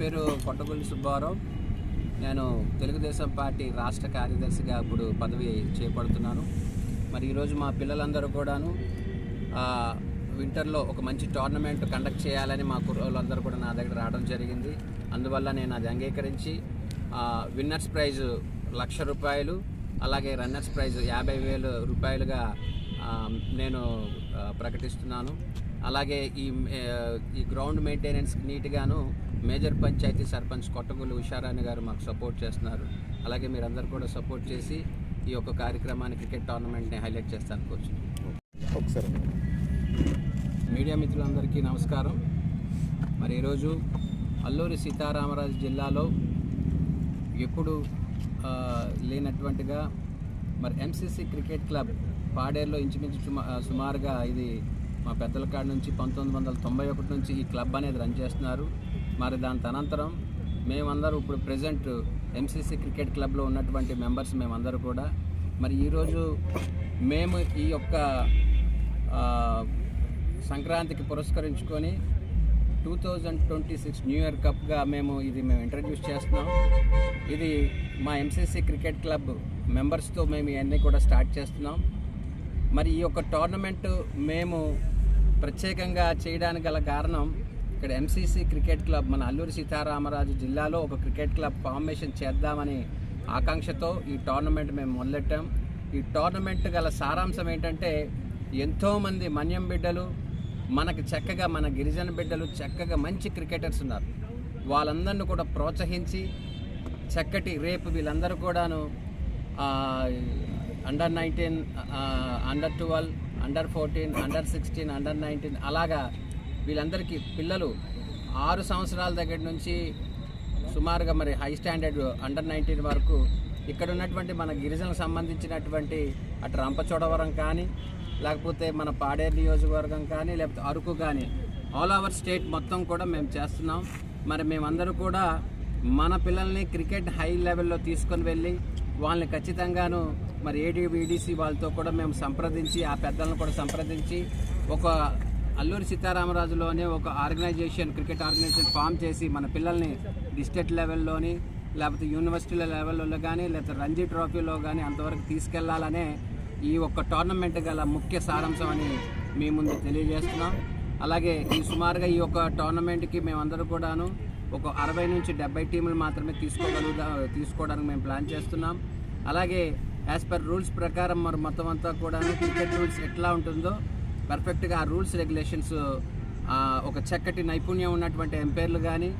పేరు కొట్టగొల్లి సుబ్బారావు. నేను తెలుగుదేశం పార్టీ రాష్ట్ర కార్యదర్శిగా ఇప్పుడు పదవి చేపడుతున్నాను. మరి ఈరోజు మా పిల్లలందరూ కూడాను వింటర్లో ఒక మంచి టోర్నమెంట్ కండక్ట్ చేయాలని మా కుర్రోళ్ళందరూ కూడా నా దగ్గర రావడం జరిగింది. అందువల్ల నేను అది అంగీకరించి విన్నర్స్ ప్రైజ్ లక్ష రూపాయలు అలాగే రన్నర్స్ ప్రైజ్ యాభై వేలు రూపాయలుగా నేను ప్రకటిస్తున్నాను. అలాగే ఈ ఈ గ్రౌండ్ మెయింటెనెన్స్ నీట్గాను మేజర్ పంచాయతీ సర్పంచ్ కొట్టగొల్లు ఉషారాణి గారు మాకు సపోర్ట్ చేస్తున్నారు. అలాగే మీరందరూ కూడా సపోర్ట్ చేసి ఈ యొక్క కార్యక్రమాన్ని క్రికెట్ టోర్నమెంట్ని హైలైట్ చేస్తాను ఒకసారి. మీడియా మిత్రులందరికీ నమస్కారం. మరి ఈరోజు అల్లూరి సీతారామరాజు జిల్లాలో ఎప్పుడు లేనటువంటిగా మరి ఎంసీసీ క్రికెట్ క్లబ్ పాడేరులో ఇంచుమించు సుమారుగా ఇది మా పెద్దల కాడ నుంచి పంతొమ్మిది వందల తొంభై ఒకటి నుంచి ఈ క్లబ్ అనేది రన్ చేస్తున్నారు. మరి దాని తనంతరం మేమందరూ ఇప్పుడు ప్రజెంట్ ఎంసీసీ క్రికెట్ క్లబ్లో ఉన్నటువంటి మెంబర్స్ మేమందరూ కూడా. మరి ఈరోజు మేము ఈ యొక్క సంక్రాంతికి పురస్కరించుకొని two thousand twenty six new year కప్గా మేము ఇది మేము ఇంట్రడ్యూస్ చేస్తున్నాం. ఇది మా ఎంసీసీ క్రికెట్ క్లబ్ మెంబర్స్తో మేము ఇవన్నీ కూడా స్టార్ట్ చేస్తున్నాం. మరి ఈ యొక్క టోర్నమెంట్ మేము ప్రత్యేకంగా చేయడానికి గల కారణం ఇక్కడ ఎంసీసీ క్రికెట్ క్లబ్ మన అల్లూరి సీతారామరాజు జిల్లాలో ఒక క్రికెట్ క్లబ్ ఫార్మేషన్ చేద్దామని ఆకాంక్షతో ఈ టోర్నమెంట్ మేము మొదలెట్టాం. ఈ టోర్నమెంట్ గల సారాంశం ఏంటంటే ఎంతోమంది మన్యం బిడ్డలు మనకి చక్కగా మన గిరిజన బిడ్డలు చక్కగా మంచి క్రికెటర్స్ ఉన్నారు. వాళ్ళందరిని కూడా ప్రోత్సహించి చక్కటి రేపు వీళ్ళందరూ కూడాను under nineteen under twelve under fourteen under sixteen under nineteen అలాగా వీళ్ళందరికీ పిల్లలు ఆరు సంవత్సరాల దగ్గర నుంచి సుమారుగా మరి హై స్టాండర్డ్ అండర్ నైన్టీన్ వరకు ఇక్కడ ఉన్నటువంటి మన గిరిజనకు సంబంధించినటువంటి అటు రంపచోడవరం కానీ లేకపోతే మన పాడేరు నియోజకవర్గం కానీ లేకపోతే అరకు కానీ ఆల్ ఓవర్ స్టేట్ మొత్తం కూడా మేము చేస్తున్నాం. మరి మేమందరూ కూడా మన పిల్లల్ని క్రికెట్ హై లెవెల్లో తీసుకొని వెళ్ళి వాళ్ళని ఖచ్చితంగాను మరి ఏడీ ఈడీసీ వాళ్ళతో కూడా మేము సంప్రదించి ఆ పెద్దలను కూడా సంప్రదించి ఒక అల్లూరి సీతారామరాజులోనే ఒక ఆర్గనైజేషన్ క్రికెట్ ఆర్గనైజేషన్ ఫామ్ చేసి మన పిల్లల్ని డిస్ట్రిక్ట్ లెవెల్లోని లేకపోతే యూనివర్సిటీల లెవెల్లో కానీ లేకపోతే రంజీ ట్రోఫీలో కానీ అంతవరకు తీసుకెళ్ళాలనే ఈ ఒక్క టోర్నమెంట్ గల ముఖ్య సారాంశం అని మీ ముందు తెలియజేస్తున్నాం. అలాగే ఈ సుమారుగా ఈ యొక్క టోర్నమెంట్కి మేమందరూ కూడాను ఒక అరవై నుంచి డెబ్బై టీములు మాత్రమే తీసుకోగలుగుతా తీసుకోవడానికి మేము ప్లాన్ చేస్తున్నాం. అలాగే యాజ్ పర్ రూల్స్ ప్రకారం మరి మొత్తం అంతా కూడా క్రికెట్ రూల్స్ ఎట్లా ఉంటుందో పర్ఫెక్ట్గా ఆ రూల్స్ రెగ్యులేషన్స్ ఒక చక్కటి నైపుణ్యం ఉన్నటువంటి ఎంపైర్లు కానీ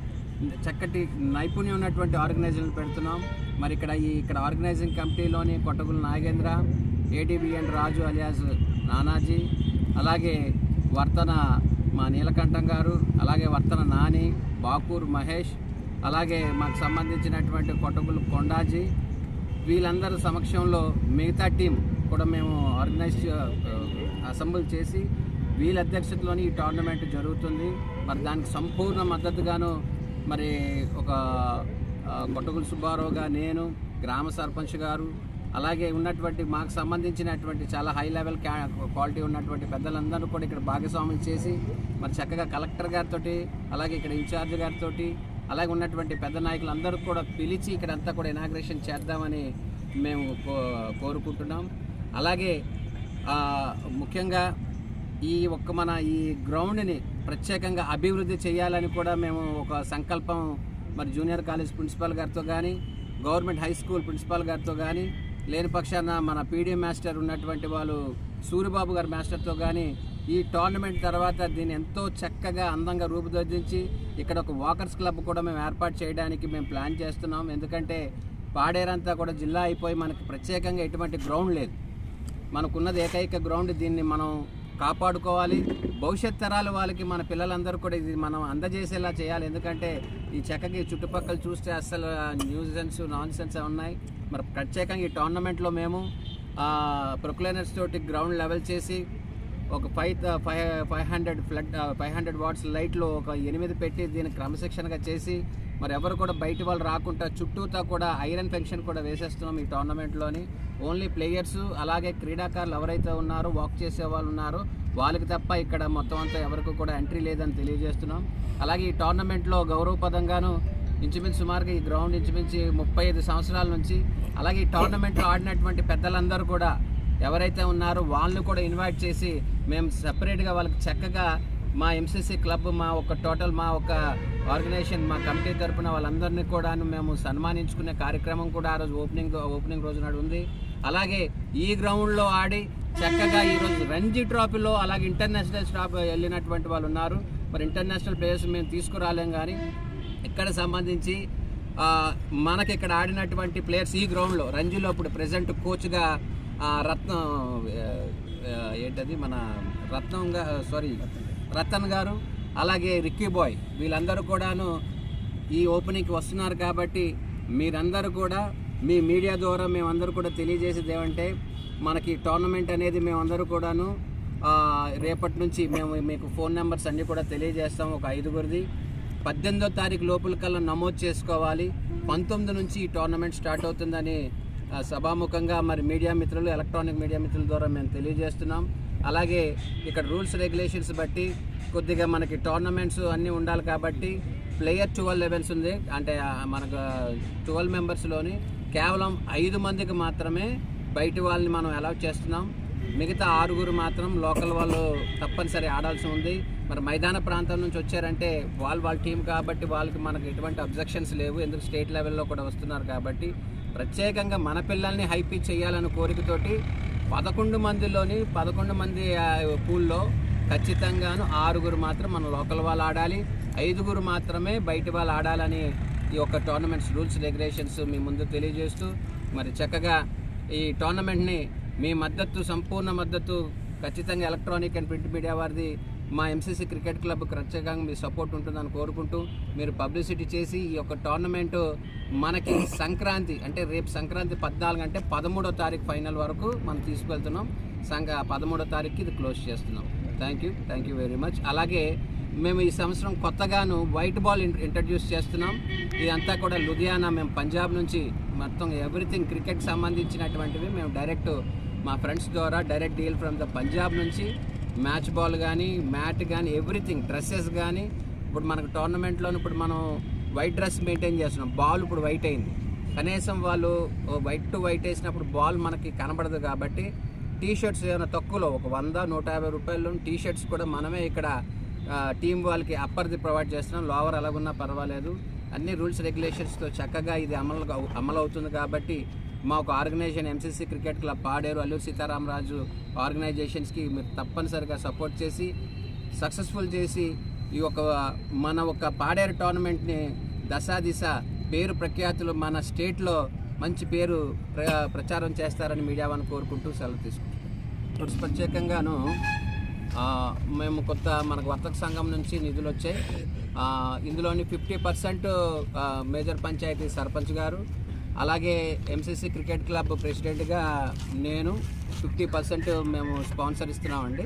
చక్కటి నైపుణ్యం ఉన్నటువంటి ఆర్గనైజర్లు పెడుతున్నాం. మరి ఇక్కడ ఈ ఇక్కడ ఆర్గనైజింగ్ కమిటీలోని కొట్టగుల నాగేంద్ర ఏడీబీఎన్ రాజు అలియాస్ నానాజీ అలాగే వర్తన మా నీలకంఠం గారు అలాగే వర్తన నాని బాకూర్ మహేష్ అలాగే మాకు సంబంధించినటువంటి కొట్టగులు కొండాజీ వీళ్ళందరి సమక్షంలో మిగతా టీం కూడా మేము ఆర్గనైజ్ అసెంబ్ల్ చేసి వీళ్ళ అధ్యక్షతలోని ఈ టోర్నమెంట్ జరుగుతుంది. మరి దానికి సంపూర్ణ మద్దతుగాను మరి ఒక ఆ, కొట్టగులు సుబ్బారావుగా నేను గ్రామ సర్పంచ్ గారు అలాగే ఉన్నటువంటి మాకు సంబంధించినటువంటి చాలా హై లెవెల్ క్వాలిటీ ఉన్నటువంటి పెద్దలందరూ కూడా ఇక్కడ భాగస్వాములు చేసి మరి చక్కగా కలెక్టర్ గారితో అలాగే ఇక్కడ ఇన్ఛార్జ్ గారితో అలాగే ఉన్నటువంటి పెద్ద నాయకులందరూ కూడా పిలిచి ఇక్కడ అంతా కూడా ఇనాగ్రేషన్ చేద్దామని మేము కో- కోరుకుంటున్నాం. అలాగే ముఖ్యంగా ఈ ఒక్క మన ఈ గ్రౌండ్ని ప్రత్యేకంగా అభివృద్ధి చేయాలని కూడా మేము ఒక సంకల్పం మరి జూనియర్ కాలేజ్ ప్రిన్సిపాల్ గారితో కానీ గవర్నమెంట్ హై స్కూల్ ప్రిన్సిపాల్ గారితో కానీ లేని పక్షాన మన పీడీ మాస్టర్ ఉన్నటువంటి వాళ్ళు సూర్యబాబు గారి మాస్టర్తో కానీ ఈ టోర్నమెంట్ తర్వాత దీన్ని ఎంతో చక్కగా అందంగా రూపుదిద్దించి ఇక్కడ ఒక వాకర్స్ క్లబ్ కూడా మేము ఏర్పాటు చేయడానికి మేము ప్లాన్ చేస్తున్నాం. ఎందుకంటే పాడేరంతా కూడా జిల్లా అయిపోయి మనకి ప్రత్యేకంగా ఎటువంటి గ్రౌండ్ లేదు. మనకున్నది ఏకైక గ్రౌండ్. దీన్ని మనం కాపాడుకోవాలి. భవిష్యత్ తరాల వాళ్ళకి మన పిల్లలందరూ కూడా ఇది మనం అందజేసేలా చేయాలి. ఎందుకంటే ఈ చెక్కకి చుట్టుపక్కల చూస్తే అసలు న్యూసెన్స్ నాన్ సెన్స్ ఉన్నాయి. మరి ప్రత్యేకంగా ఈ టోర్నమెంట్లో మేము ప్రొక్లైనర్స్ తోటి గ్రౌండ్ లెవెల్ చేసి ఒక five five five hundred flood five hundred watts లైట్లో ఒక ఎనిమిది పెట్టి దీన్ని క్రమశిక్షణగా చేసి మరి ఎవరు కూడా బయట వాళ్ళు రాకుండా చుట్టూతా కూడా ఐరన్ ఫెన్షన్ కూడా వేసేస్తున్నాం ఈ టోర్నమెంట్లోని ఓన్లీ ప్లేయర్స్ అలాగే క్రీడాకారులు ఎవరైతే ఉన్నారో వాక్ చేసే వాళ్ళు ఉన్నారో వాళ్ళకి తప్ప ఇక్కడ మొత్తం అంతా ఎవరికి కూడా ఎంట్రీ లేదని తెలియజేస్తున్నాం. అలాగే ఈ టోర్నమెంట్లో గౌరవపదంగాను ఇంచుమించు సుమారుగా ఈ గ్రౌండ్ ఇంచుమించి ముప్పై ఐదు సంవత్సరాల నుంచి అలాగే ఈ టోర్నమెంట్లో ఆడినటువంటి పెద్దలందరూ కూడా ఎవరైతే ఉన్నారో వాళ్ళని కూడా ఇన్వైట్ చేసి మేము సపరేట్గా వాళ్ళకి చక్కగా మా ఎంసీసీ క్లబ్ మా ఒక టోటల్ మా ఒక ఆర్గనైజేషన్ మా కమిటీ తరపున వాళ్ళందరినీ కూడా మేము సన్మానించుకునే కార్యక్రమం కూడా ఆ రోజు ఓపెనింగ్ ఓపెనింగ్ రోజు నాడు ఉంది. అలాగే ఈ గ్రౌండ్లో ఆడి చక్కగా ఈరోజు రంజీ ట్రాఫీలో అలాగే ఇంటర్నేషనల్ స్టాప్ వెళ్ళినటువంటి వాళ్ళు ఉన్నారు. మరి ఇంటర్నేషనల్ ప్లేయర్స్ మేము తీసుకురాలేం కానీ ఇక్కడ సంబంధించి మనకి ఇక్కడ ఆడినటువంటి ప్లేయర్స్ ఈ గ్రౌండ్లో రంజీలో ఇప్పుడు ప్రజెంట్ కోచ్గా రత్నం ఆ, ఏంటది? మన రత్నం సారీ రతన్ గారు అలాగే రిక్కీ బాయ్ వీళ్ళందరూ కూడాను ఈ ఓపెనింగ్కి వస్తున్నారు కాబట్టి మీరందరూ కూడా మీ మీడియా ద్వారా మేమందరూ కూడా తెలియజేసేది ఏమంటే మనకి టోర్నమెంట్ అనేది మేమందరూ కూడాను రేపటి నుంచి మేము మీకు ఫోన్ నెంబర్స్ అన్నీ కూడా తెలియజేస్తాం ఒక ఐదుగురిది. పద్దెనిమిదో తారీఖు లోపల కల్లా నమోదు చేసుకోవాలి. పంతొమ్మిది నుంచి ఈ టోర్నమెంట్ స్టార్ట్ అవుతుందని సభాముఖంగా మరి మీడియా మిత్రులు ఎలక్ట్రానిక్ మీడియా మిత్రుల ద్వారా మేము తెలియజేస్తున్నాం. అలాగే ఇక్కడ రూల్స్ రెగ్యులేషన్స్ బట్టి కొద్దిగా మనకి టోర్నమెంట్స్ అన్నీ ఉండాలి కాబట్టి ప్లేయర్ ట్వెల్వ్ లెవెన్స్ ఉంది. అంటే మనకు ట్వెల్వ్ మెంబర్స్లోని కేవలం ఐదు మందికి మాత్రమే బయట వాళ్ళని మనం అలౌ చేస్తున్నాం. మిగతా ఆరుగురు మాత్రం లోకల్ వాళ్ళు తప్పనిసరి ఆడాల్సి ఉంది. మరి మైదాన ప్రాంతం నుంచి వచ్చారంటే వాళ్ళు వాళ్ళ టీం కాబట్టి వాళ్ళకి మనకి ఎటువంటి అబ్జెక్షన్స్ లేవు. ఎందుకు స్టేట్ లెవెల్లో కూడా వస్తున్నారు కాబట్టి ప్రత్యేకంగా మన పిల్లల్ని హైపీ చేయాలనే కోరికతోటి పదకొండు మందిలోని పదకొండు మంది పూల్లో ఖచ్చితంగాను ఆరుగురు మాత్రం మన లోకల్ వాళ్ళు ఆడాలి. ఐదుగురు మాత్రమే బయట వాళ్ళు ఆడాలని ఈ యొక్క టోర్నమెంట్స్ రూల్స్ రెగ్యులేషన్స్ మీ ముందు తెలియజేస్తూ మరి చక్కగా ఈ టోర్నమెంట్ని మీ మద్దతు సంపూర్ణ మద్దతు ఖచ్చితంగా ఎలక్ట్రానిక్ అండ్ ప్రింట్ మీడియా వారిది మా ఎంసీసీ క్రికెట్ క్లబ్ ప్రత్యేకంగా మీ సపోర్ట్ ఉంటుందని కోరుకుంటూ మీరు పబ్లిసిటీ చేసి ఈ యొక్క టోర్నమెంట్ మనకి సంక్రాంతి అంటే రేపు సంక్రాంతి పద్నాలుగు అంటే పదమూడో తారీఖు ఫైనల్ వరకు మనం తీసుకెళ్తున్నాం. సంఘ పదమూడో తారీఖుకి ఇది క్లోజ్ చేస్తున్నాం. Thank you thank you very much అలాగే మేము ఈ సంవత్సరం కొత్తగాను వైట్ బాల్ ఇంట్రడ్యూస్ చేస్తున్నాం. ఇదంతా కూడా లుధియానా మేము పంజాబ్ నుంచి మొత్తం ఎవ్రీథింగ్ క్రికెట్ సంబంధించినటువంటివి మేము డైరెక్ట్ మా ఫ్రెండ్స్ ద్వారా direct deal from the Punjab నుంచి మ్యాచ్ బాల్ కానీ మ్యాట్ కానీ ఎవ్రీథింగ్ డ్రెస్సెస్ కానీ ఇప్పుడు మనకు టోర్నమెంట్లో ఇప్పుడు మనం వైట్ డ్రెస్ మెయింటైన్ చేస్తున్నాం. బాల్ ఇప్పుడు వైట్ అయింది. కనీసం వాళ్ళు వైట్ టు వైట్ వేసినప్పుడు బాల్ మనకి కనబడదు కాబట్టి టీ షర్ట్స్ ఏమైనా తక్కువలో ఒక వంద నూట యాభై రూపాయలు టీ షర్ట్స్ కూడా మనమే ఇక్కడ టీం వాళ్ళకి అప్పర్ది ప్రొవైడ్ చేస్తున్నాం. లోవర్ ఎలాగున్నా పర్వాలేదు. అన్ని రూల్స్ రెగ్యులేషన్స్తో చక్కగా ఇది అమలు అమలు అవుతుంది కాబట్టి మా ఒక organisation MCC cricket club Paderu Alluri Sitaramaraju ఆర్గనైజేషన్స్కి మీరు తప్పనిసరిగా సపోర్ట్ చేసి సక్సెస్ఫుల్ చేసి ఈ ఒక మన ఒక పాడేరు టోర్నమెంట్ని దశా దిశ పేరు ప్రఖ్యాతులు మన స్టేట్లో మంచి పేరు ప్ర ప్రచారం చేస్తారని మీడియా వాళ్ళని కోరుకుంటూ సెలవు తీసుకుంటాం ప్రత్యేకంగాను మేము కొత్త మనకు వర్తక సంఘం నుంచి నిధులు వచ్చాయి. ఇందులోని fifty percent major panchayat sarpanch గారు అలాగే ఎంసీసీ క్రికెట్ క్లబ్ ప్రెసిడెంట్గా నేను ఫిఫ్టీ పర్సెంట్ మేము స్పాన్సర్ ఇస్తున్నామండి.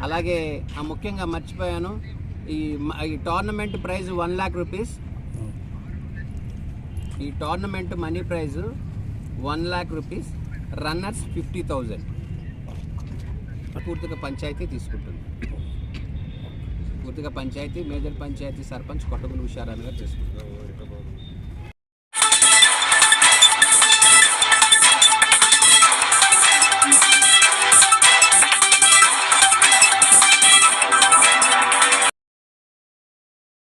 అలాగే ఆ, ముఖ్యంగా మర్చిపోయాను ఈ ఈ tournament prize one lakh rupees ఈ tournament money prize one lakh rupees runners fifty thousand పూర్తిగా పంచాయతీ తీసుకుంటుంది. పూర్తిగా పంచాయతీ మేజర్ పంచాయతీ సర్పంచ్ కొట్టగులు హుషారాలుగా తీసుకుంటుంది